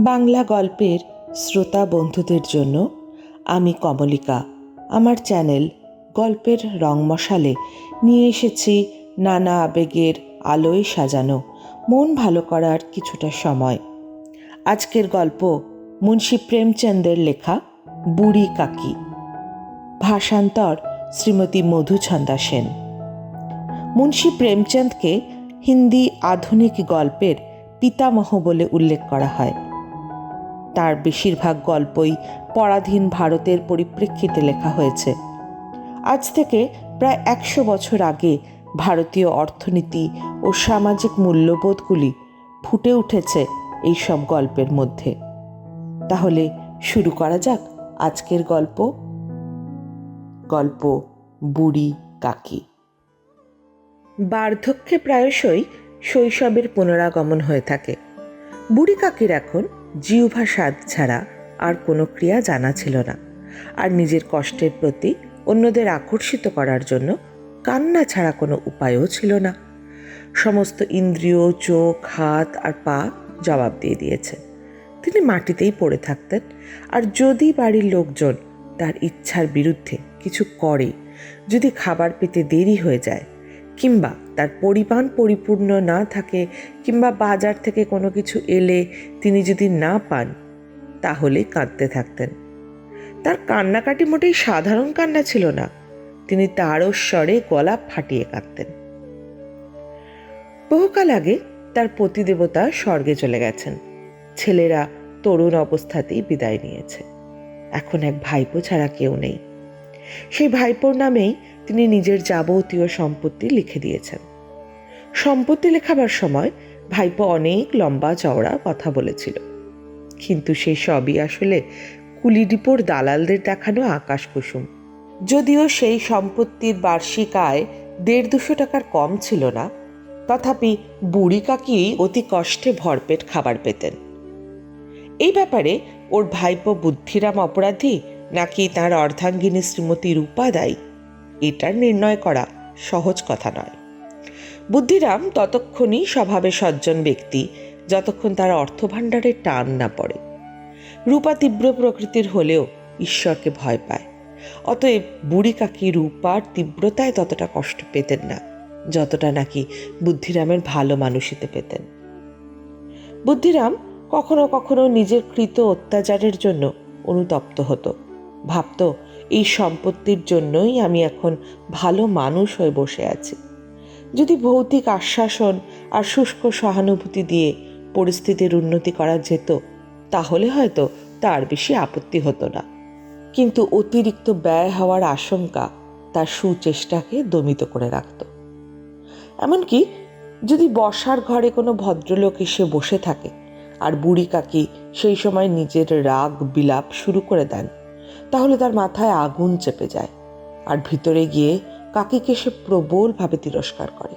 বাংলা গল্পের শ্রোতা বন্ধুদের জন্য আমি কমলিকা। আমার চ্যানেল গল্পের রং মশালে নিয়ে এসেছি নানা আবেগের আলোয় সাজানো, মন ভালো করার কিছুটা সময়। আজকের গল্প মুন্সী প্রেমচন্দের লেখা, বুড়ি কাকি। ভাষান্তর শ্রীমতী মধুছন্দা সেন। মুন্সী প্রেমচন্দকে হিন্দি আধুনিক গল্পের পিতামহ বলে উল্লেখ করা হয়। তার বেশিরভাগ গল্পই পরাধীন ভারতের পরিপ্রেক্ষিতে লেখা হয়েছে। আজ থেকে প্রায় একশো বছর আগে ভারতীয় অর্থনীতি ও সামাজিক মূল্যবোধগুলি ফুটে উঠেছে এই সব গল্পের মধ্যে। তাহলে শুরু করা যাক আজকের গল্প। গল্প, বুড়ি, কাকি। বার্ধক্যে প্রায়শই শৈশবের পুনরাগমন হয়ে থাকে। বুড়ি কাকির এখন জিহ্বা স্বাদ ছাড়া আর কোনো ক্রিয়া জানা ছিল না। আর নিজের কষ্টের প্রতি অন্যদের আকর্ষিত করার জন্য কান্না ছাড়া কোনো উপায়ও ছিল না। সমস্ত ইন্দ্রিয়, চোখ, হাত আর পা জবাব দিয়ে দিয়েছে। তিনি মাটিতেই পড়ে থাকতেন আর যদি বাড়ির লোকজন তার ইচ্ছার বিরুদ্ধে কিছু করে, যদি খাবার পেতে দেরি হয়ে যায় কিংবা তার পরিমাণ পরিপূর্ণ না থাকে কিংবা বাজার থেকে কোনো কিছু এলে তিনি যদি না পান, তাহলে কাঁদতে থাকতেন। তার কান্নাকাটি মোটেই সাধারণ কান্না ছিল না। তিনি তারস্বরে গলা ফাটিয়ে কাঁদতেন। বহুকাল আগে তার পতিদেবতা স্বর্গে চলে গেছেন। ছেলেরা তরুণ অবস্থাতেই বিদায় নিয়েছে। এখন এক ভাইপো ছাড়া কেউ নেই। সেই ভাইপোর নামেই তিনি নিজের যাবতীয় সম্পত্তি লিখে দিয়েছেন। সম্পত্তি লেখাবার সময় ভাইপো অনেক লম্বা চওড়া কথা বলেছিল। কিন্তু সেই সবই আসলে কুলিডিপোর দালালদের দেখানো আকাশ কুসুম। যদিও সেই সম্পত্তির বার্ষিক আয় দেড় দুশো টাকার কম ছিল না, তথাপি বুড়ি কাকি অতি কষ্টে ভরপেট খাবার পেতেন। এই ব্যাপারে ওর ভাইপো বুদ্ধিরাম অপরাধী নাকি তার অর্ধাঙ্গিনী শ্রীমতী রূপা দায়ী? এটার নির্ণয় করা সহজ কথা নয়। বুদ্ধিরাম ততক্ষণই স্বভাবে সজ্জন ব্যক্তি, যতক্ষণ তার অর্থভাণ্ডারে টান না পড়ে। রূপা তীব্র প্রকৃতির হলেও ঈশ্বরকে ভয় পায়। অতএব বুড়ি কাকি রূপার তীব্রতায় ততটা কষ্ট পেতেন না, যতটা নাকি বুদ্ধিরামের ভালো মানুষিতে পেতেন। বুদ্ধিরাম কখনো কখনো নিজের কৃত অত্যাচারের জন্য অনুতপ্ত হতো, ভাবত এই সম্পত্তির জন্যই আমি এখন ভালো মানুষ হয়ে বসে আছি। যদি ভৌতিক আশ্বাসন আর শুষ্ক সহানুভূতি দিয়ে পরিস্থিতির উন্নতি করা যেত, তাহলে হয়তো তার বেশি আপত্তি হতো না। কিন্তু অতিরিক্ত ব্যয় হওয়ার আশঙ্কা তার সুচেষ্টাকে দমিত করে রাখত। এমনকি যদি বসার ঘরে কোনো ভদ্রলোক এসে বসে থাকে আর বুড়ি কাকি সেই সময় নিজের রাগ বিলাপ শুরু করে দেন তাহলে তার মাথায় আগুন চেপে যায় আর ভিতরে গিয়ে কাকিকে সে প্রবলভাবে তিরস্কার করে।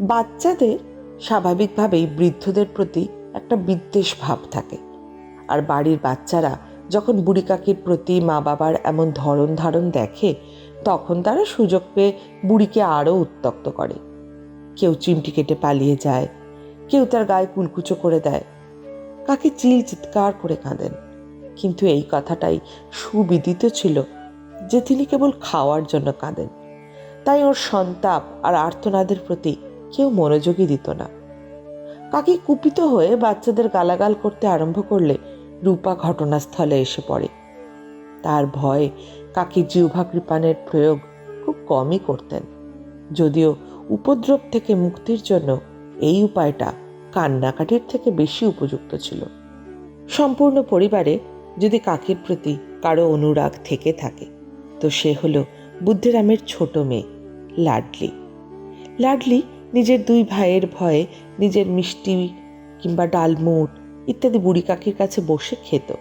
বাচ্চাদের স্বাভাবিকভাবেই বৃদ্ধদের প্রতি একটা বিদ্বেষ ভাব থাকে আর বাড়ির বাচ্চারা যখন বুড়ি কাকির প্রতি মা বাবার এমন ধরন ধারণ দেখে, তখন তারা সুযোগ পেয়ে বুড়িকে আরও উত্তক্ত করে। কেউ চিমটি কেটে পালিয়ে যায়, কেউ তার গায়ে কুলকুচো করে দেয়। কাকে চিল চিৎকার করে কাঁদেন। কিন্তু এই কথাটাই সুবিদিত ছিল যে তিনি কেবল খাওয়ার জন্য কাঁদেন। তাই ওর সন্তাপ আর আর্তনাদের প্রতি কেউ মনোযোগী দিত না। কাকি কুপিত হয়ে বাচ্চাদের গালাগাল করতে আরম্ভ করলে রূপা ঘটনাস্থলে এসে পড়ে। তার ভয়ে কাকি জিহ্বা কৃপানের প্রয়োগ খুব কমই করতেন। যদিও উপদ্রব থেকে মুক্তির জন্য এই উপায়টা কান্নাকাটির থেকে বেশি উপযুক্ত ছিল। সম্পূর্ণ পরিবারে যদি কাকির প্রতি কারও অনুরাগ থেকে থাকে, তো সে হলো বুদ্ধিরামের ছোট মেয়ে, লাডলি। লাডলি নিজের দুই ভাইয়ের ভয়ে নিজের মিষ্টি কিংবা ডালমুট ইত্যাদি বুড়ি কাকির কাছে বসে খেত।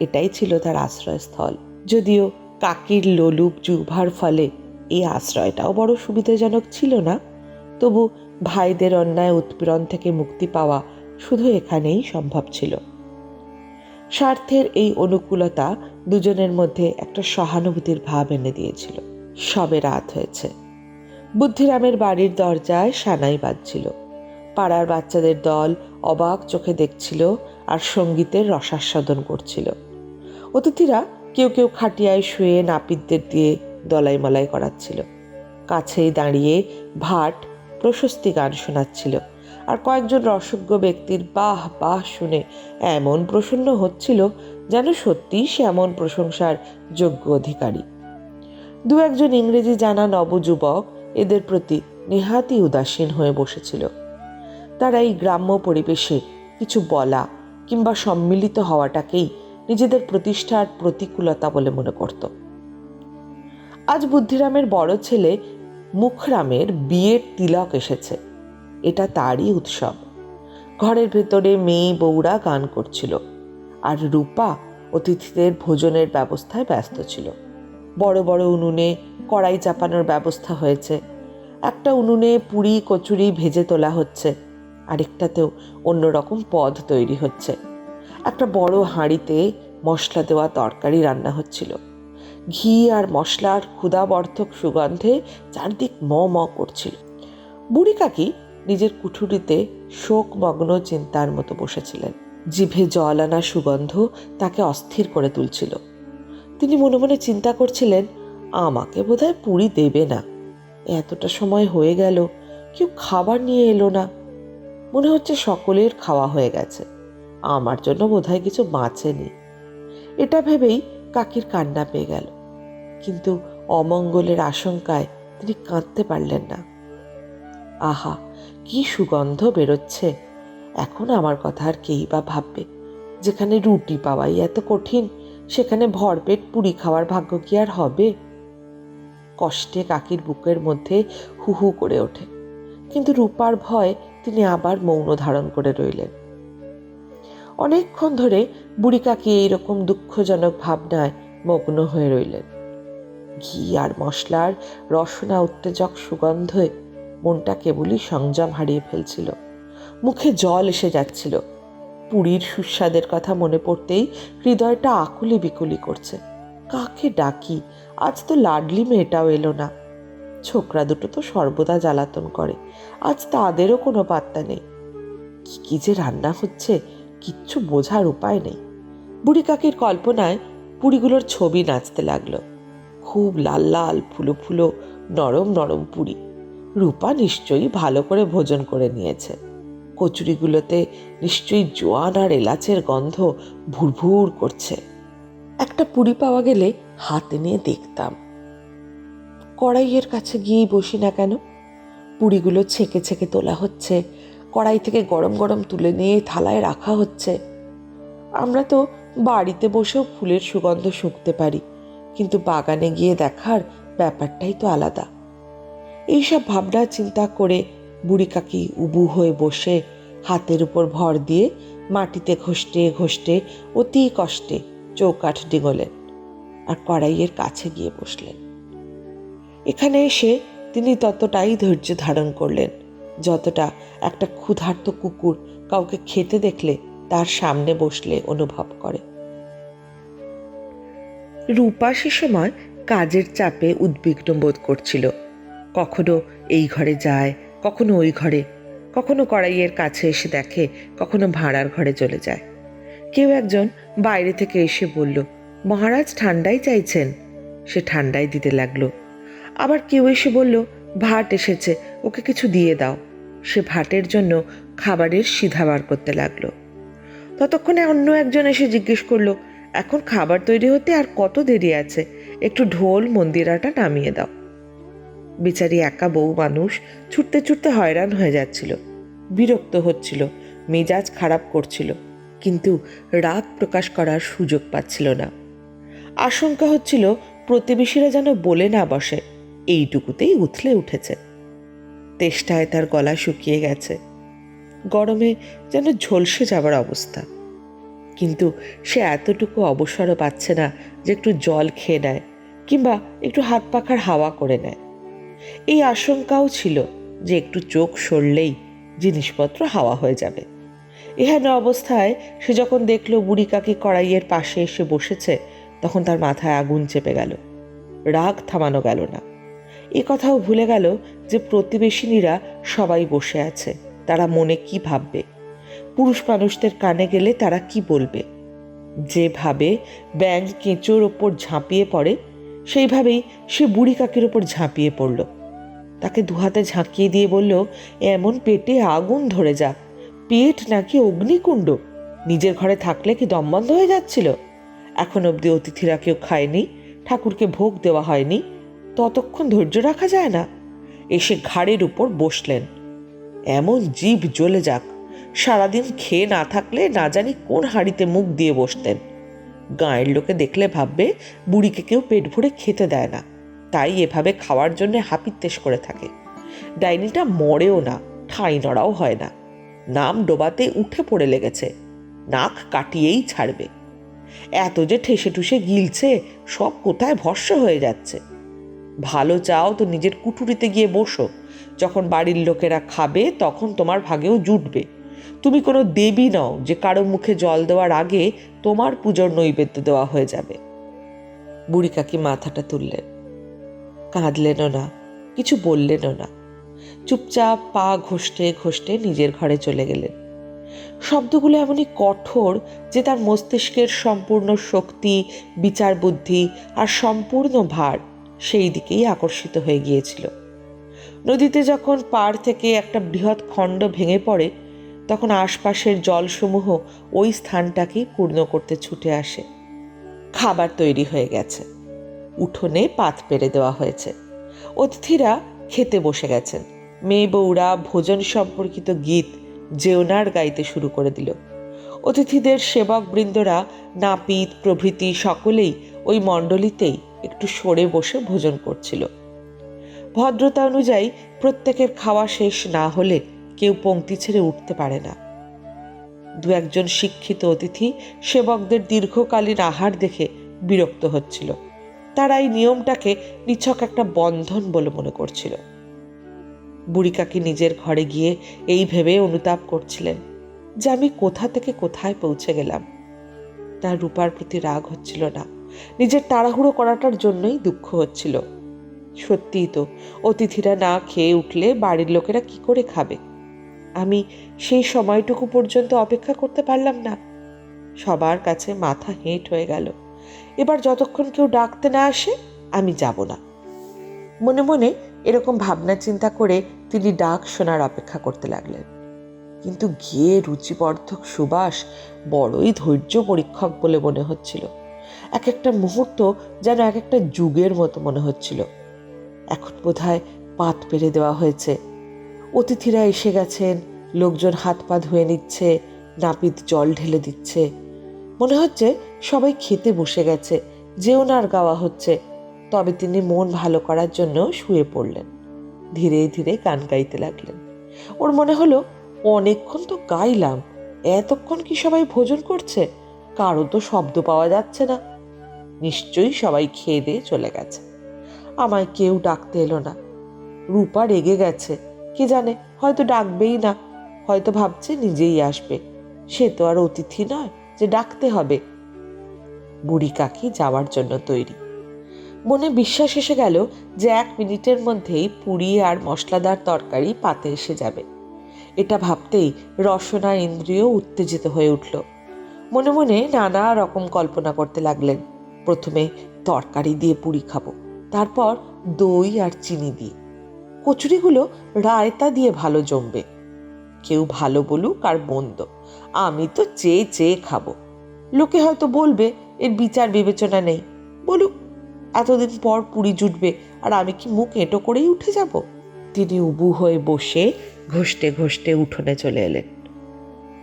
এটাই ছিল তার আশ্রয়স্থল। যদিও কাকির লোলুপ জুভার ফলে এই আশ্রয়টাও বড় সুবিধাজনক ছিল না, তবু ভাইদের অন্যায় উৎপীড়ন থেকে মুক্তি পাওয়া শুধু এখানেই সম্ভব ছিল। স্বার্থের এই অনুকূলতা দুজনের মধ্যে একটা সহানুভূতির ভাব এনে দিয়েছিল। সবে রাত হয়েছে। বুদ্ধিরামের বাড়ির দরজায় সানাই বাজছিল। পাড়ার বাচ্চাদের দল অবাক চোখে দেখছিল আর সঙ্গীতের রসাস্বাদন করছিল। অতিথিরা কেউ কেউ খাটিয়ায় শুয়ে নাপিতদের দিয়ে দলাই মলাই করাচ্ছিল। কাছেই দাঁড়িয়ে ভাট প্রশস্তি গান শোনাচ্ছিল। আর কয়েকজন রসজ্ঞ ব্যক্তির বাহ বাহ শুনে এমন প্রসন্ন হচ্ছিল যেন সত্যিই সে এমন প্রশংসার যোগ্য অধিকারী। দু একজন ইংরেজি জানা নবযুবক এদের প্রতি নেহাতি উদাসীন হয়ে বসেছিল। তারা এই গ্রাম্য পরিবেশে কিছু বলা কিংবা সম্মিলিত হওয়াটাকেই নিজেদের প্রতিষ্ঠার প্রতিকূলতা বলে মনে করত। আজ বুদ্ধিরামের বড় ছেলে মুখরামের বিয়ের তিলক এসেছে। এটা তারই উৎসব। ঘরের ভেতরে মেয়ে বউরা গান করছিল আর রূপা অতিথিদের ভোজনের ব্যবস্থায় ব্যস্ত ছিল। বড় বড় উনুনে কড়াই চাপানোর ব্যবস্থা হয়েছে। একটা উনুনে পুরি, কচুরি ভেজে তোলা হচ্ছে। আরেকটাতেও অন্যরকম পদ তৈরি হচ্ছে। একটা বড় হাঁড়িতে মশলা দেওয়া তরকারি রান্না হচ্ছিল। ঘি আর মশলার ক্ষুদাবর্ধক সুগন্ধে চারদিক ম ম করছিল। বুড়ি কাকি নিজের কুঠুরিতে শোকমগ্ন চিন্তার মতো বসেছিলেন। জিভে জল আনা সুগন্ধ তাকে অস্থির করে তুলছিল। তিনি মনে মনে চিন্তা করছিলেন, আমাকে বোধহয় পুরি দেবে না। এতটা সময় হয়ে গেল, কেউ খাবার নিয়ে এলো না। মনে হচ্ছে সকলের খাওয়া হয়ে গেছে। আমার জন্য বোধহয় কিছু বাঁচেনি এটা ভেবেই কাকির কান্না পেয়ে গেল। কিন্তু অমঙ্গলের আশঙ্কায় তিনি কাঁদতে পারলেন না। আহা কি সুগন্ধ বেরোচ্ছে। এখন আমার কথা আর কেই বা ভাববে। যেখানে রুটি পাওয়াই এত কঠিন, সেখানে ভরপেট পুরি খাওয়ার ভাগ্য কি আর হবে? কষ্টে কাকির বুকের মধ্যে হু হু করে ওঠে। কিন্তু রূপার ভয় তিনি আবার মৌন ধারণ করে রইলেন। অনেকক্ষণ ধরে বুড়ি কাকি এইরকম দুঃখজনক ভাবনায় মগ্ন হয়ে রইলেন। ঘি আর মশলার রসনা উত্তেজক সুগন্ধে মনটা কেবলই সংযম হারিয়ে ফেলছিল। মুখে জল এসে যাচ্ছিল। পুরীর সুস্বাদের কথা মনে পড়তেই হৃদয়টা আকুলি বিকুলি করছে। কাকে ডাকি? আজ তো লাডলি মেয়েটাও এলো না। ছোকরা দুটো তো সর্বদা জ্বালাতন করে। আজ তাদেরও কোনো পাত্তা নেই। কি কি যে রান্না হচ্ছে? কিচ্ছু বোঝার উপায় নেই। বুড়ি কাকির কল্পনায় পুরীগুলোর ছবি নাচতে লাগল। খুব লাল লাল, ফুলো ফুলো, নরম নরম পুরি। রূপা নিশ্চয়ই ভালো করে ভোজন করে নিয়েছে। কচুরিগুলোতে নিশ্চয়ই জোয়ান আর এলাচের গন্ধ ভুরভুর করছে। একটা পুরি পাওয়া গেলে হাতে নিয়ে দেখতাম। কড়াইয়ের কাছে গিয়েই বসি না কেন? পুরিগুলো ছেঁকে ছেঁকে তোলা হচ্ছে, কড়াই থেকে গরম গরম তুলে নিয়ে থালায় রাখা হচ্ছে। আমরা তো বাড়িতে বসেও ফুলের সুগন্ধ শুঁকতে পারি, কিন্তু বাগানে গিয়ে দেখার ব্যাপারটাই তো আলাদা। এইসব ভাবনা চিন্তা করে বুড়ি কাকি উবু হয়ে বসে হাতের উপর ভর দিয়ে মাটিতে ঘষ্টে ঘষ্টে অতি কষ্টে চৌকাঠ ডিঙলেন আর কড়াইয়ের কাছে গিয়ে বসলেন। এখানে এসে তিনি ততটাই ধৈর্য ধারণ করলেন, যতটা একটা ক্ষুধার্ত কুকুর কাউকে খেতে দেখলে তার সামনে বসলে অনুভব করে। রূপা সে সময় কাজের চাপে উদ্বিগ্ন বোধ করছিল। কখনো এই ঘরে যায়, কখনো ওই ঘরে, কখনো কড়াইয়ের কাছে এসে দেখে, কখনো ভাড়ার ঘরে চলে যায়। কেউ একজন বাইরে থেকে এসে বলল, মহারাজ ঠান্ডাই চাইছেন। সে ঠান্ডাই দিতে লাগল। আবার কেউ এসে বলল ভাট এসেছে, ওকে কিছু দিয়ে দাও। সে ভাটের জন্য খাবারের সিধা বার করতে লাগল। ততক্ষণে অন্য একজন এসে জিজ্ঞেস করল, এখন খাবার তৈরি হতে আর কত দেরি আছে? একটু ঢোল, মন্দিরাটা নামিয়ে দাও। বিচারি একা বউ মানুষ ছুটতে ছুটতে হয়রান হয়ে যাচ্ছিল। বিরক্ত হচ্ছিল, মেজাজ খারাপ করছিল, কিন্তু রাগ প্রকাশ করার সুযোগ পাচ্ছিল না। আশঙ্কা হচ্ছিল প্রতিবেশীরা যেন বলে না বসে, এইটুকুতেই উথলে উঠেছে। তেষ্টায় তার গলা শুকিয়ে গেছে। গরমে যেন ঝলসে যাবার অবস্থা। কিন্তু সে এতটুকু অবসরও পাচ্ছে না যে একটু জল খেয়ে নেয়, কিংবা একটু হাত পাখার হাওয়া করে নেয়। এই আশঙ্কাও ছিল যে একটু চোখ সরলেই জিনিসপত্র হাওয়া হয়ে যাবে। এহেন অবস্থায় সে যখন দেখল বুড়ি কাকি কড়াইয়ের পাশে এসে বসেছে, তখন তার মাথায় আগুন চেপে গেল। রাগ থামানো গেল না। এ কথাও ভুলে গেল যে প্রতিবেশিনীরা সবাই বসে আছে, তারা মনে কি ভাববে? পুরুষ মানুষদের কানে গেলে তারা কি বলবে? যেভাবে ব্যাঙ কেঁচোর ওপর ঝাঁপিয়ে পড়ে, সেইভাবেই সে বুড়ি কাকির ওপর ঝাঁপিয়ে পড়ল। তাকে দুহাতে ঝাঁকিয়ে দিয়ে বলল, এমন পেটে আগুন ধরে যাক পেট নাকি অগ্নিকুণ্ড। নিজের ঘরে থাকলে কি দম বন্ধ হয়ে যাচ্ছিল? এখন অবধি অতিথিরা কেউ খায়নি, ঠাকুরকে ভোগ দেওয়া হয়নি। ততক্ষণ ধৈর্য রাখা যায় না। এসে ঘাড়ের উপর বসলেন। এমন জীব জ্বলে যাক। সারাদিন খেয়ে না থাকলে না জানি কোন হাঁড়িতে মুখ দিয়ে বসতেন। গাঁয়ের লোকে দেখলে ভাববে, বুড়িকে কেউ পেট ভরে খেতে দেয় না। তাই এভাবে খাওয়ার জন্য হাপিত্তেশ করে থাকে। ডাইনিটা মরেও না, ঠাঁই নড়াও হয় না। নাম ডোবাতে উঠে পড়ে লেগেছে, নাক কাটিয়েই ছাড়বে। এত যে ঠেসে ঠুসে গিলছে, সব কোথায় ভস্য হয়ে যাচ্ছে? ভালো চাও তো নিজের কুঠুরিতে গিয়ে বসো, যখন বাড়ির লোকেরা খাবে তখন তোমার ভাগেও জুটবে। তুমি কোনো দেবী নও যে কারও মুখে জল দেওয়ার আগে তোমার পুজোর নৈবেদ্য দেওয়া হয়ে যাবে। বুড়ি কাকি মাথাটা তুললেন। কাঁদলেনও না, কিছু বললেনও না। চুপচাপ পা ঘষতে ঘষতে নিজের ঘরে চলে গেলেন। শব্দগুলো এমনই কঠোর যে তার মস্তিষ্কের সম্পূর্ণ শক্তি বিচার বুদ্ধি আর সম্পূর্ণ ভার সেই দিকেই আকর্ষিত হয়ে গিয়েছিল। নদীতে যখন পাড় থেকে একটা বৃহৎ খণ্ড ভেঙে পড়ে, তখন আশপাশের জলসমূহ ওই স্থানটাকেই পূর্ণ করতে ছুটে আসে। খাবার তৈরি হয়ে গেছে। উঠোনে পাত পেরে দেওয়া হয়েছে। অতিথিরা খেতে বসে গেছেন। মেয়ে বউরা ভোজন সম্পর্কিত গীত জেওনার গাইতে শুরু করে দিল। অতিথিদের সেবক বৃন্দরা নাপিত, প্রভৃতি সকলেই ওই মণ্ডলীতেই একটু সরে বসে ভোজন করছিল। ভদ্রতা অনুযায়ী প্রত্যেকের খাওয়া শেষ না হলে কেউ পংক্তি ছেড়ে উঠতে পারে না। দু একজন শিক্ষিত অতিথি সেবকদের দীর্ঘকালীন আহার দেখে বিরক্ত হচ্ছিল। তারা এই নিয়মটাকে নিছক একটা বন্ধন বলে মনে করছিল। বুড়ি কাকি নিজের ঘরে গিয়ে এই ভেবে অনুতাপ করছিলেন যে আমি কোথা থেকে কোথায় পৌঁছে গেলাম। তার রূপার প্রতি রাগ হচ্ছিল না। নিজের তাড়াহুড়ো করাটার জন্যই দুঃখ হচ্ছিল। সত্যিই তো, অতিথিরা না খেয়ে উঠলে বাড়ির লোকেরা কি করে খাবে? আমি সেই সময়টুকু পর্যন্ত অপেক্ষা করতে পারলাম না। সবার কাছে মাথা হেঁট হয়ে গেল। এবার যতক্ষণ কেউ ডাকতে না আসে, আমি যাব না। মনে মনে এরকম ভাবনা চিন্তা করে তিনি ডাক শোনার অপেক্ষা করতে লাগলেন। কিন্তু গিয়ে রুচিবর্ধক সুবাস বড়ই ধৈর্য পরীক্ষক বলে মনে হচ্ছিল। এক একটা মুহূর্ত যেন এক একটা যুগের মতো মনে হচ্ছিল। এখন বোধ হয় পাত পেরে দেওয়া হয়েছে। অতিথিরা এসে গেছেন, লোকজন হাত পা ধুয়ে নিচ্ছে, নাপিত জল ঢেলে দিচ্ছে। মনে হচ্ছে সবাই খেতে বসে গেছে, যেও নার গাওয়া হচ্ছে। তবে তিনি মন ভালো করার জন্য শুয়ে পড়লেন। ধীরে ধীরে গান গাইতে লাগলেন। ওর মনে হলো, অনেকক্ষণ তো গাইলাম, এতক্ষণ কি সবাই ভোজন করছে? কারও তো শব্দ পাওয়া যাচ্ছে না। নিশ্চয়ই সবাই খেয়ে দিয়ে চলে গেছে। আমায় কেউ ডাকতে এলো না। রূপা রেগে গেছে, কে জানে, হয়তো ডাকবেই না। হয়তো ভাবছে নিজেই আসবে। সে তো আর অতিথি নয়। যে ডাকতে হবে। বুড়ি কাকি যাওয়ার জন্য তৈরি। মনে বিশ্বাস এসে গেল যে এক মিনিটের মধ্যেই পুরি আর মশলাদার তরকারি পাতে এসে যাবে। এটা ভাবতেই রসনা ইন্দ্রিয় উত্তেজিত হয়ে উঠল। মনে মনে নানা রকম কল্পনা করতে লাগলেন। প্রথমে তরকারি দিয়ে পুরি খাব, তারপর দই আর চিনি দিয়ে। কচুরিগুলো রায়তা দিয়ে ভালো জমবে। কেউ ভালো বলুক আর মন্দ। আমি তো চেয়ে চেয়ে খাব। লোকে হয়তো বলবে, এর বিচার বিবেচনা নেই। বলুক, এতদিন পর পুরি জুটবে, আর আমি কি মুখ এঁটো করেই উঠে যাব? তিনি উবু হয়ে বসে ঘষতে ঘষতে উঠোনে চলে এলেন।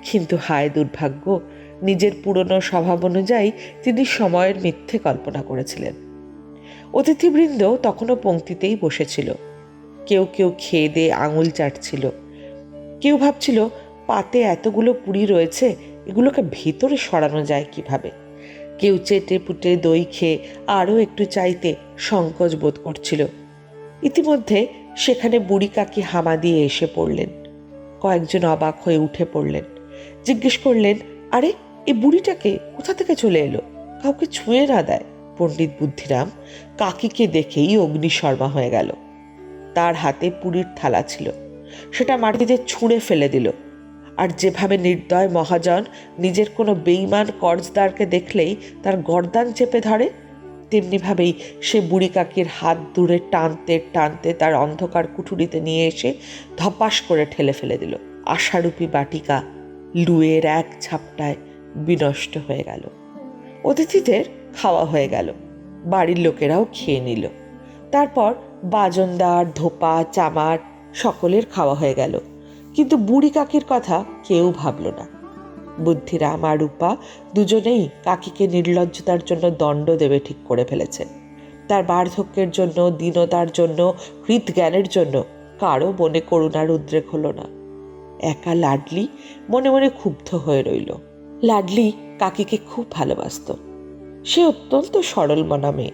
কিন্তু হায় দুর্ভাগ্য, নিজের পুরনো স্বভাব অনুযায়ী তিনি সময়ের মিথ্যে কল্পনা করেছিলেন। অতিথিবৃন্দ তখনও পংক্তিতেই বসেছিল। কেউ কেউ খেয়ে দিয়ে আঙুল চাটছিল। কেউ ভাবছিল পাতে এতগুলো পুরি রয়েছে, এগুলোকে ভেতরে সরানো যায় কীভাবে? কেউ চেটে পুটে দই খেয়ে আরও একটু চাইতে সংকোচ বোধ করছিল। ইতিমধ্যে সেখানে বুড়ি কাকি হামা দিয়ে এসে পড়লেন। কয়েকজন অবাক হয়ে উঠে পড়লেন। জিজ্ঞেস করলেন, আরে এই বুড়িটাকে কোথা থেকে চলে এলো? কাউকে ছুঁয়ে না দেয়, পণ্ডিত বুদ্ধিরাম। কাকিকে দেখেই অগ্নিশর্মা হয়ে গেল। তার হাতে পুরীর থালা ছিল। সেটা মাটিতে ছুঁড়ে ফেলে দিল। আর যেভাবে নির্দয় মহাজন নিজের কোনো বেইমান কর্জদারকে দেখলেই তার গর্দান চেপে ধরে, তেমনিভাবেই সে বুড়ি কাকির হাত দূরে টানতে টানতে তার অন্ধকার কুঠুরিতে নিয়ে এসে ধপাস করে ঠেলে ফেলে দিল। আশারূপী বাটিকা লুয়ের এক ঝাপটায় বিনষ্ট হয়ে গেল। অতিথিদের খাওয়া হয়ে গেল। বাড়ির লোকেরাও খেয়ে নিল। তারপর বাজনদার, ধোপা, চামার সকলের খাওয়া হয়ে গেল। কিন্তু বুড়ি কাকির কথা কেউ ভাবল না। বুদ্ধিরাম আর রূপা দুজনেই কাকিকে নির্লজ্জতার জন্য দণ্ড দেবে ঠিক করে ফেলেছে। তার বার্ধক্যের জন্য, দীনতার জন্য হৃদজ্ঞানের জন্য কারও মনে করুণার উদ্রেক হলো না। একা লাডলি মনে মনে ক্ষুব্ধ হয়ে রইল। লাডলি কাকিকে খুব ভালোবাসত। সে অত্যন্ত সরল মনা মেয়ে।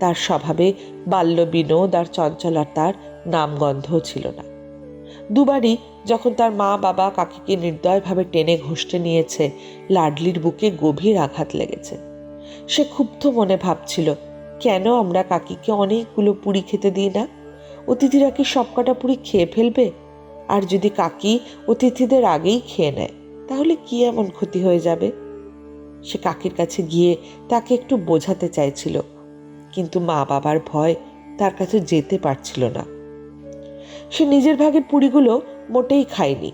তার স্বভাবে বাল্য বিনোদ আর চঞ্চলতার নামগন্ধও ছিল না। দুবারই যখন তার মা, বাবা কাকিকে নির্দয়ভাবে টেনে ঘষতে নিয়েছে, লাডলির বুকে গভীর আঘাত লেগেছে। সে ক্ষুব্ধ মনে ভাবছিল, কেন আমরা কাকিকে অনেকগুলো পুরি খেতে দিই না? অতিথিরা কি সবকটা পুরি খেয়ে ফেলবে? আর যদি কাকি অতিথিদের আগেই খেয়ে নেয়, তাহলে কি এমন ক্ষতি হয়ে যাবে? সে কাকির কাছে গিয়ে তাকে একটু বোঝাতে চাইছিল, কিন্তু মা বাবার ভয় তার কাছে যেতে পারছিল না। সে নিজের ভাগের পুরিগুলো মোটেই খায়নি।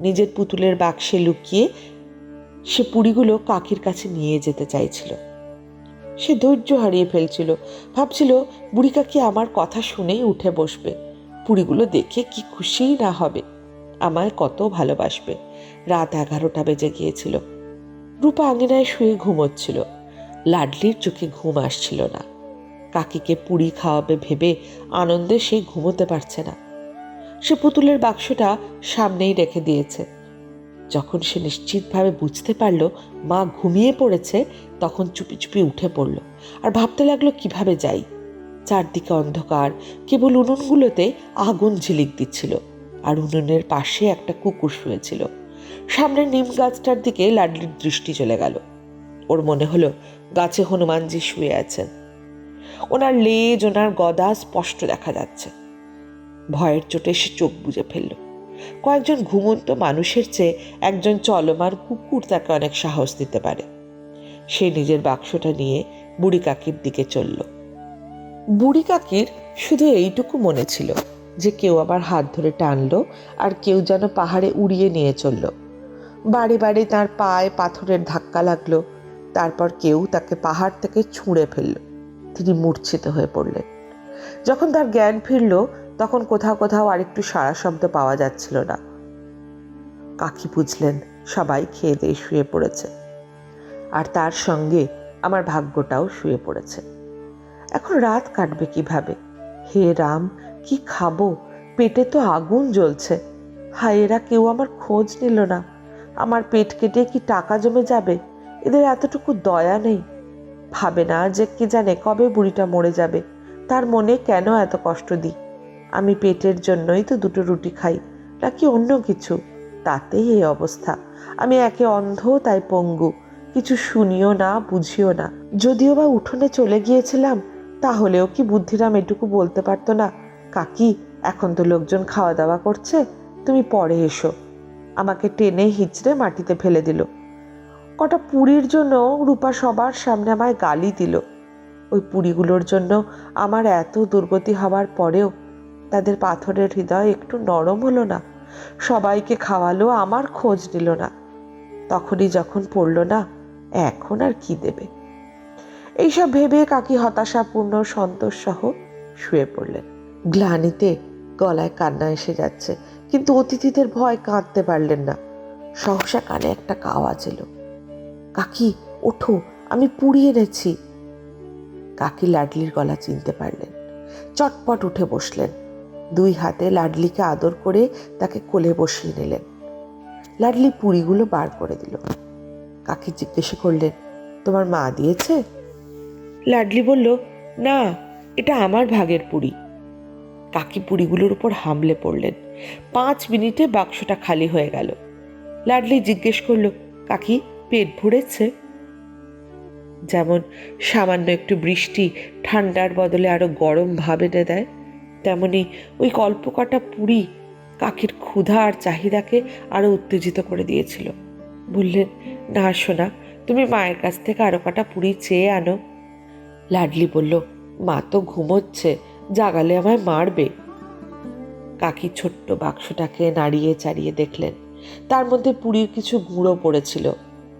নিজের পুতুলের বাক্সে লুকিয়ে সে পুরিগুলো কাকির কাছে নিয়ে যেতে চাইছিল। সে ধৈর্য হারিয়ে ফেলছিল। ভাবছিল, বুড়ি কাকি আমার কথা শুনেই উঠে বসবে। পুরিগুলো দেখে কি খুশিই না হবে। আমায় কত ভালোবাসবে। রাত এগারোটা বেজে গিয়েছিল। রূপা আঙিনায় শুয়ে ঘুমোচ্ছিল। লাডলির চোখে ঘুম আসছিল না। কাকিকে পুরি খাওয়াবে ভেবে আনন্দে সে ঘুমোতে পারছে না। সে পুতুলের বাক্সটা সামনেই রেখে দিয়েছে। যখন সে নিশ্চিতভাবে বুঝতে পারল মা ঘুমিয়ে পড়েছে, তখন চুপি চুপি উঠে পড়ল আর ভাবতে লাগল, কীভাবে যাই? চারদিকে অন্ধকার, কেবল উনুনগুলোতে আগুন ঝিলিক দিচ্ছিল আর উনুনের পাশে একটা কুকুর শুয়েছিল। সামনে নিম গাছটার দিকে লাডলির দৃষ্টি চলে গেল। ওর মনে হলো, গাছে হনুমানজি শুয়ে আছেন। ওনার লেজ, ওনার গদা স্পষ্ট দেখা যাচ্ছে। ভয়ের চোটে সে চোখ বুজে ফেলল। কয়েকজন ঘুমন্ত মানুষের চেয়ে একজন চলমান কুকুর তাকে অনেক সাহস দিতে পারে। সে নিজের বাক্সটা নিয়ে বুড়ি কাকির দিকে চলল। বুড়ি কাকির শুধু এইটুকু মনে ছিল যে কেউ আবার হাত ধরে টানলো আর কেউ যেন পাহাড়ে উড়িয়ে নিয়ে চলল। বাড়ি বাড়ি তার পায়ে পাথরের ধাক্কা লাগল, তারপর কেউ তাকে পাহাড় থেকে ছুঁড়ে ফেলল। তিনি মূর্ছিত হয়ে পড়লেন। যখন তার জ্ঞান ফিরল তখন কোথাও কোথাও আরেকটু সারা শব্দ পাওয়া যাচ্ছিল না। কাকি বুঝলেন, সবাই খেয়ে দিয়ে শুয়ে পড়েছে। আর তার সঙ্গে আমার ভাগ্যটাও শুয়ে পড়েছে। এখন রাত কাটবে কীভাবে? হে রাম, কি খাব? পেটে তো আগুন জ্বলছে। হায়, এরা কেউ আমার খোঁজ নিল না। আমার পেট কেটে কি টাকা জমে যাবে? এদের এতটুকু দয়া নেই। ভাবে না যে কি জানে কবে বুড়িটা মরে যাবে। তার মনে কেন এত কষ্ট দিই? আমি পেটের জন্যই তো দুটো রুটি খাই, নাকি অন্য কিছু? তাতেই এই অবস্থা। আমি একে অন্ধ, তাই পঙ্গু। কিছু শুনিও না, বুঝিও না। যদিও বা উঠোনে চলে গিয়েছিলাম, তাহলেও কি বুদ্ধিরাম এটুকু বলতে পারতো না? কাকি, এখন তো লোকজন খাওয়া দাওয়া করছে, তুমি পরে এসো। আমাকে টেনে হিচড়ে মাটিতে ফেলে দিল। কটা পুরীর জন্য রূপা সবার সামনে আমায় গালি দিল। ওই পুরীগুলোর জন্য আমার এত দুর্গতি হওয়ার পরেও তাদের পাথরের হৃদয় একটু নরম হলো না। সবাইকে খাওয়ালো, আমার খোঁজ নিল না। তখনই যখন পড়ল না, এখন আর কি দেবে? এইসব ভেবে কাকি হতাশাপূর্ণ সন্তোষ সহ শুয়ে পড়লেন। গ্লানিতে গলায় কান্না এসে যাচ্ছে, কিন্তু অতিথিদের ভয় কাঁদতে পারলেন না। সহসা কানে একটা আওয়াজ এলো কাকি, ওঠো, আমি পুড়িয়ে এনেছি। কাকি লাডলির গলা চিনতে পারলেন। চটপট উঠে বসলেন। দুই হাতে লাডলিকে আদর করে তাকে কোলে বসিয়ে নিলেন। লাডলি পুরিগুলো বার করে দিল। কাকি জিজ্ঞেস করলেন, তোমার মা দিয়েছে? লাডলি বলল, না, এটা আমার ভাগের পুরি। কাকি পুরিগুলোর উপর হামলে পড়লেন। পাঁচ মিনিটে বাক্সটা খালি হয়ে গেল। লাডলি জিজ্ঞেস করল, কাকি, পেট ভরেছে? যেমন সামান্য একটু বৃষ্টি ঠান্ডার বদলে আরও গরম ভাব দেয়। তেমনি ওই কল্পকাটা পুরি কাকির ক্ষুধা আর চাহিদাকে আরও উত্তেজিত করে দিয়েছিল। বললেন না শোনা তুমি মায়ের কাছ থেকে আরও কটা পুরি চেয়ে আনো। লাডলি বলল, মা তো ঘুমোচ্ছে, জাগালে আমায় মারবে। কাকি ছোট্ট বাক্সটাকে নাড়িয়ে চাড়িয়ে দেখলেন। তার মধ্যে পুরীর কিছু গুঁড়ো পড়েছিল।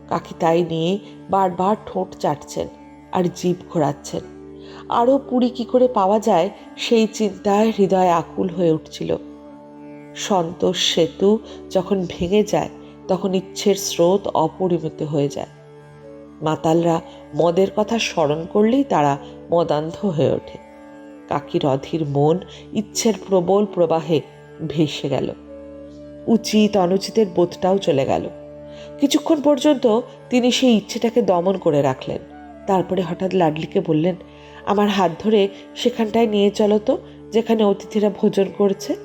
কাকি তাই নিয়ে বারবার ঠোঁট চাটছেন আর জিভ ঘোরাচ্ছেন। আরও পুরী কি করে পাওয়া যায় সেই চিন্তায় হৃদয় আকুল হয়ে উঠছিল। সন্তোষ সেতু যখন ভেঙে যায়, তখন ইচ্ছের স্রোত অপরিমিত হয়ে যায়। মাতালরা মদের কথা স্মরণ করলেই তারা মদান্ধ হয়ে ওঠে। কাকির অধীর মন ইচ্ছের প্রবল প্রবাহে ভেসে গেল। উচিত অনুচিতের বোধটাও চলে গেল। কিছুক্ষণ পর্যন্ত তিনি সেই ইচ্ছেটাকে দমন করে রাখলেন। তারপরে হঠাৎ লাডলিকে বললেন আমার হাত ধরে সেখানটায় নিয়ে চলো তো, যেখানে অতিথিরা ভোজন করছে।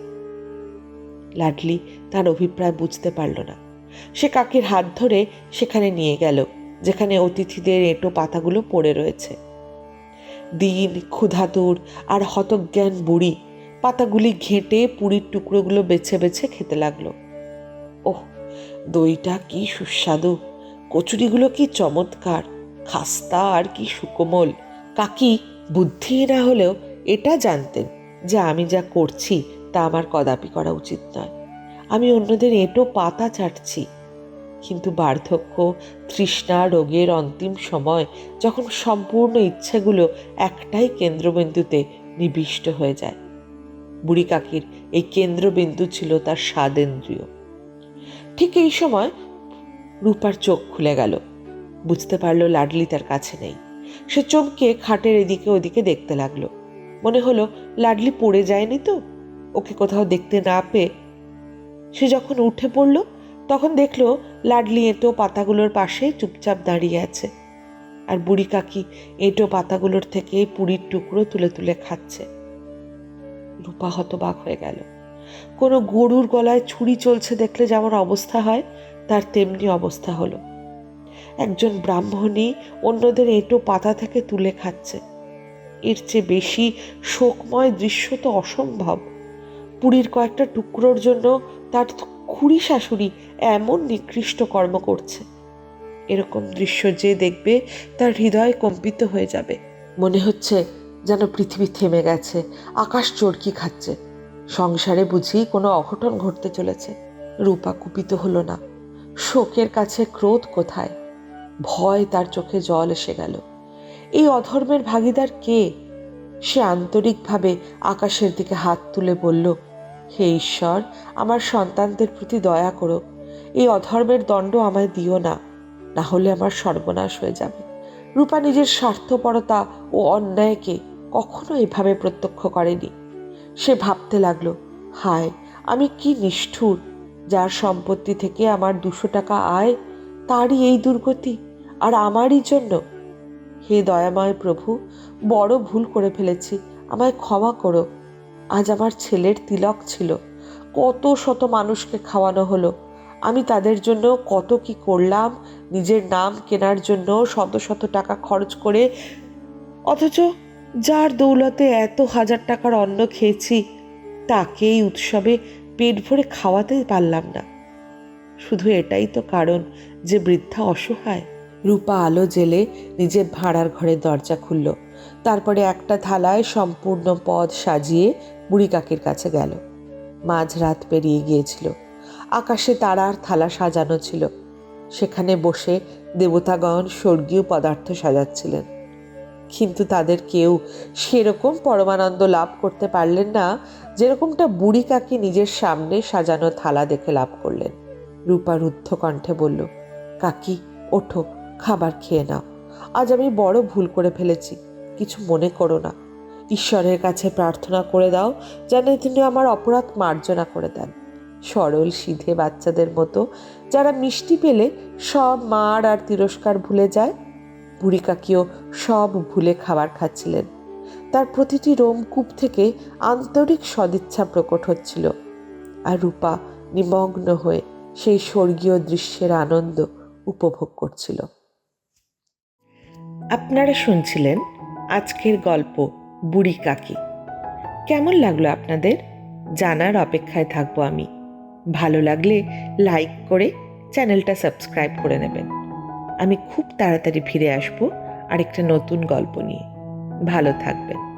লাডলি তার অভিপ্রায় বুঝতে পারল না। সে কাকির হাত ধরে সেখানে নিয়ে গেল, যেখানে অতিথিদের এঁটো পাতাগুলো পড়ে রয়েছে। দিন, ক্ষুধাতুর আর হতজ্ঞান বুড়ি পাতাগুলি ঘেঁটে পুরীর টুকরোগুলো বেছে বেছে খেতে লাগল। ওহ, দইটা কি সুস্বাদু! কচুরিগুলো কি চমৎকার! খাস্তা আর কি সুকোমল! কাকি বুদ্ধি না হলেও এটা জানতেন যে আমি যা করছি তা আমার কদাপি করা উচিত নয়। আমি অন্যদের এঁটো পাতা চাটছি কিন্তু বার্ধক্য, তৃষ্ণা, রোগের অন্তিম সময় যখন সম্পূর্ণ ইচ্ছেগুলো একটাই কেন্দ্রবিন্দুতে নিবিষ্ট হয়ে যায়। বুড়ি কাকির এই কেন্দ্রবিন্দু ছিল তার স্বাদেন্দ্রিয়। ঠিক এই সময় রূপার চোখ খুলে গেল। বুঝতে পারল লাডলি তার কাছে নেই। সে চমকে খাটের এদিকে ওদিকে দেখতে লাগল। মনে হলো লাডলি পড়ে যায়নি তো। ওকে কোথাও দেখতে না পেয়ে সে যখন উঠে পড়ল, তখন দেখল লাডলি এঁটো পাতাগুলোর পাশে চুপচাপ দাঁড়িয়ে আছে। আর বুড়ি কাকি এঁটো পাতাগুলোর থেকে পুরীর টুকরো তুলে তুলে খাচ্ছে। রূপা হতবাক হয়ে গেল। কোনো গরুর গলায় ছুরি চলছে দেখলে যেমন অবস্থা হয়, তার তেমনি অবস্থা হলো। একজন ব্রাহ্মণী অন্যদের এঁটো পাতা থেকে তুলে খাচ্ছে। এর চেয়ে বেশি শোকময় দৃশ্য তো অসম্ভব। পুরীর কয়েকটা টুকরোর জন্য তার খুড়ি শাশুড়ি এমন নিকৃষ্ট কর্ম করছে। এরকম দৃশ্য যে দেখবে তার হৃদয় কম্পিত হয়ে যাবে। মনে হচ্ছে যেন পৃথিবী থেমে গেছে, আকাশ চরকি খাচ্ছে। সংসারে বুঝি কোনো অঘটন ঘটতে চলেছে। রূপা কুপিত হলো না। শোকের কাছে ক্রোধ কোথায়? ভয় তার চোখে জল এসে গেল। এই অধর্মের ভাগিদার কে? সে আন্তরিকভাবে আকাশের দিকে হাত তুলে বলল, হে ঈশ্বর, আমার সন্তানদের প্রতি দয়া করো। এই অধর্মের দণ্ড আমায় দিও না না হলে আমার সর্বনাশ হয়ে যাবে। রূপা নিজের স্বার্থপরতা ও অন্যায়কে কখনো এভাবে প্রত্যক্ষ করেনি। সে ভাবতে লাগল, হায়, আমি কি নিষ্ঠুর, যার সম্পত্তি থেকে আমার দুশো টাকা আয়, তারই এই দুর্গতি। আর আমারই জন্য। হে দয়াময় প্রভু, বড় ভুল করে ফেলেছি, আমায় ক্ষমা করো। আজ আমার ছেলের তিলক ছিল, কত শত মানুষকে খাওয়ানো হলো। আমি তাদের জন্য কত কি করলাম, নিজের নাম কেনার জন্য শত শত টাকা খরচ করে, অথচ যার দৌলতে এত হাজার টাকার অন্ন খেয়েছি তাকে এই উৎসবে পেট ভরে খাওয়াতে পারলাম না। শুধু এটাই তো কারণ যে বৃদ্ধা অসহায়। রূপা আলো জেলে নিজের ভাড়ার ঘরের দরজা খুলল। তারপরে একটা থালায় সম্পূর্ণ পদ সাজিয়ে বুড়ি কাকির কাছে গেল। মাঝরাত পেরিয়ে গিয়েছিল। আকাশে তারার থালা সাজানো ছিল। সেখানে বসে দেবতাগণ স্বর্গীয় পদার্থ সাজাচ্ছিলেন। কিন্তু তাদের কেউ সেরকম পরমানন্দ লাভ করতে পারলেন না, যেরকমটা বুড়ি কাকি নিজের সামনে সাজানো থালা দেখে লাভ করলেন। রূপা রুদ্ধ কণ্ঠে বলল, কাকি, ওঠো। খাবার খেয়ে নাও। আজ আমি বড় ভুল করে ফেলেছি, কিছু মনে করো না। ঈশ্বরের কাছে প্রার্থনা করে দাও যেন তিনি আমার অপরাধ মার্জনা করে দেন। সরল, সিধে বাচ্চাদের মতো, যারা মিষ্টি পেলে সব মার আর তিরস্কার ভুলে যায়। বুড়ি কাকিও সব ভুলে খাবার খাচ্ছিলেন। তার প্রতিটি রোমকূপ থেকে আন্তরিক সদিচ্ছা প্রকট হচ্ছিল। আর রূপা নিমগ্ন হয়ে সেই স্বর্গীয় দৃশ্যের আনন্দ উপভোগ করছিল। আপনারা শুনছিলেন আজকের গল্প বুড়ি কাকি। কেমন লাগল আপনাদের? জানার অপেক্ষায় থাকব আমি। ভালো লাগলে লাইক করে চ্যানেলটা সাবস্ক্রাইব করে নেবেন। আমি খুব তাড়াতাড়ি ফিরে আসব আরেকটা নতুন গল্প নিয়ে। ভালো থাকবেন।